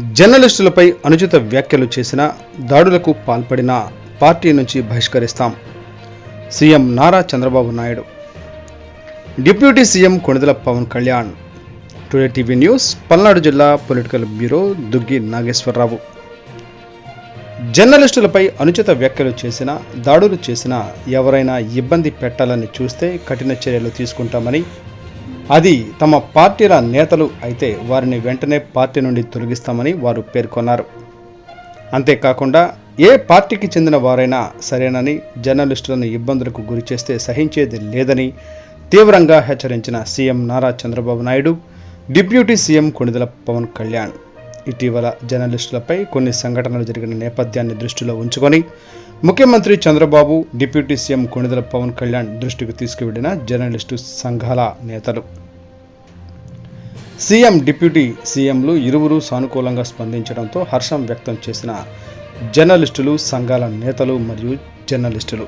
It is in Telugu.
జర్నలిస్టులపై అనుచిత వ్యాఖ్యలు చేసిన దాడులకు పాల్పడిన పార్టీ నుంచి బహిష్కరిస్తాం. CM Nara Chandrababu Naidu. Deputy CM Konidela Pawan Kalyan. Today TV news Palnadu జిల్లా పొలిటికల్ బ్యూరో దుగ్గి నాగేశ్వరరావు. జర్నలిస్టులపై అనుచిత వ్యాఖ్యలు చేసిన దాడులు చేసిన ఎవరైనా ఇబ్బంది పెట్టాలని చూస్తే కఠిన చర్యలు తీసుకుంటామని అది తమ పార్టీల నేతలు అయితే వారిని వెంటనే పార్టీ నుండి తొలగిస్తామని వారు పేర్కొన్నారు. అంతేకాకుండా ఏ పార్టీకి చెందిన వారైనా సరేనని జర్నలిస్టులను ఇబ్బందులకు గురి చేస్తే సహించేది లేదని తీవ్రంగా హెచ్చరించిన CM Nara Chandrababu Naidu deputy CM Konidela Pavan Kalyan. ఇటీవల జర్నలిస్టులపై కొన్ని సంఘటనలు జరిగిన నేపథ్యాన్ని దృష్టిలో ఉంచుకొని ముఖ్యమంత్రి చంద్రబాబు డిప్యూటీ సీఎం కొణిదల పవన్ కళ్యాణ్ దృష్టికి తీసుకువెళ్ళిన జర్నలిస్టు సంఘాల నేతలు. సీఎం డిప్యూటీ సీఎంలు ఇరువురు సానుకూలంగా స్పందించడంతో హర్షం వ్యక్తం చేసిన జర్నలిస్టులు సంఘాల నేతలు మరియు జర్నలిస్టులు.